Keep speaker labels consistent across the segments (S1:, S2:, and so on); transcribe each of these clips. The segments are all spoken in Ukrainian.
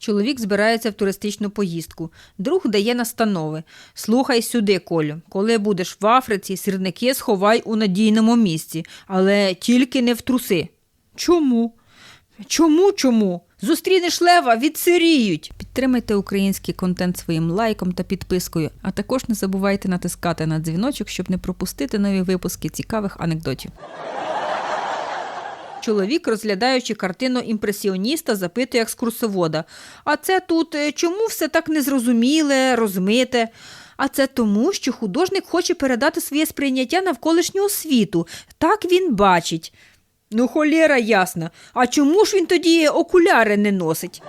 S1: Чоловік збирається в туристичну поїздку. Друг дає настанови. Слухай сюди, Колю. Коли будеш в Африці, сірники сховай у надійному місці, але тільки не в труси. Чому? Чому чому? Зустрінеш лева, відсиріють. Підтримайте український контент своїм лайком та підпискою, а також не забувайте натискати на дзвіночок, щоб не пропустити нові випуски цікавих анекдотів. Чоловік, розглядаючи картину імпресіоніста, запитує екскурсовода: А це тут е, чому все так незрозуміле, розмите? А це тому, що художник хоче передати своє сприйняття навколишнього світу. Так він бачить. Ну, холєра ясна. А чому ж він тоді окуляри не носить?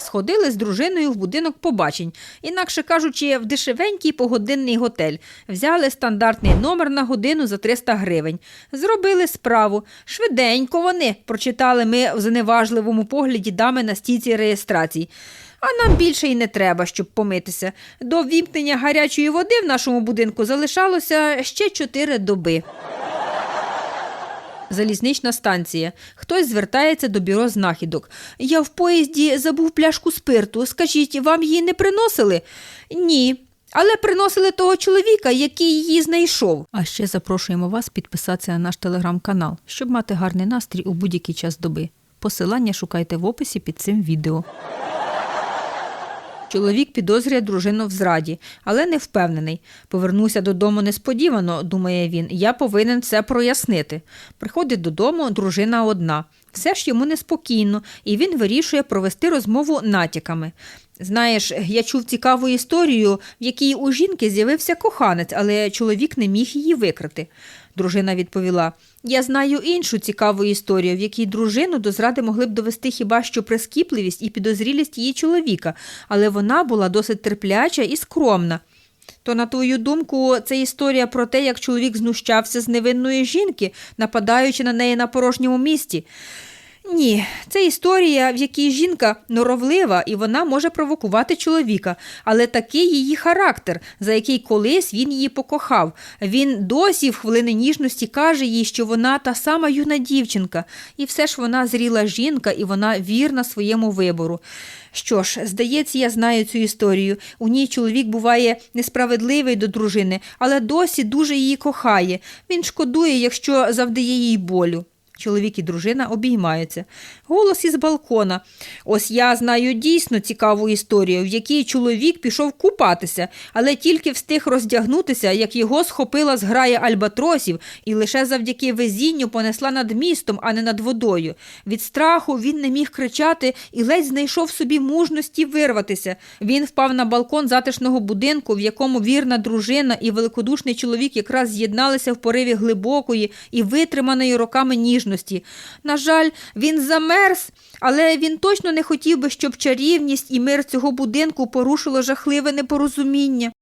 S1: Сходили з дружиною в будинок побачень, інакше кажучи, в дешевенький погодинний готель. Взяли стандартний номер на годину за 300 гривень. Зробили справу. Швиденько вони, прочитали ми в зневажливому погляді дами на стійці реєстрації. А нам більше й не треба, щоб помитися. До вімкнення гарячої води в нашому будинку залишалося ще 4 доби. Залізнична станція. Хтось звертається до бюро знахідок. Я в поїзді забув пляшку спирту. Скажіть, вам її не приносили? Ні. Але приносили того чоловіка, який її знайшов. А ще запрошуємо вас підписатися на наш телеграм-канал, щоб мати гарний настрій у будь-який час доби. Посилання шукайте в описі під цим відео. Чоловік підозрює дружину в зраді, але не впевнений. Повернуся додому несподівано, думає він. Я повинен це прояснити. Приходить додому, дружина одна. Все ж йому неспокійно, і він вирішує провести розмову натяками. Знаєш, я чув цікаву історію, в якій у жінки з'явився коханець, але чоловік не міг її викрити. Дружина відповіла: Я знаю іншу цікаву історію, в якій дружину до зради могли б довести хіба що прискіпливість і підозрілість її чоловіка, але вона була досить терпляча і скромна. То, на твою думку, це історія про те, як чоловік знущався з невинної жінки, нападаючи на неї на порожньому місці. Ні, це історія, в якій жінка норовлива і вона може провокувати чоловіка, але такий її характер, за який колись він її покохав. Він досі в хвилини ніжності каже їй, що вона та сама юна дівчинка, і все ж вона зріла жінка, і вона вірна своєму вибору. Що ж, здається, я знаю цю історію. У ній чоловік буває несправедливий до дружини, але досі дуже її кохає. Він шкодує, якщо завдає їй болю. Чоловік і дружина обіймаються. Голос із балкона. Ось я знаю дійсно цікаву історію, в якій чоловік пішов купатися, але тільки встиг роздягнутися, як його схопила зграя альбатросів, і лише завдяки везінню понесла над містом, а не над водою. Від страху він не міг кричати і ледь знайшов собі мужності вирватися. Він впав на балкон затишного будинку, в якому вірна дружина і великодушний чоловік якраз з'єдналися в пориві глибокої і витриманої роками ніжності. На жаль, він замерз, але він точно не хотів би, щоб чарівність і мир цього будинку порушило жахливе непорозуміння.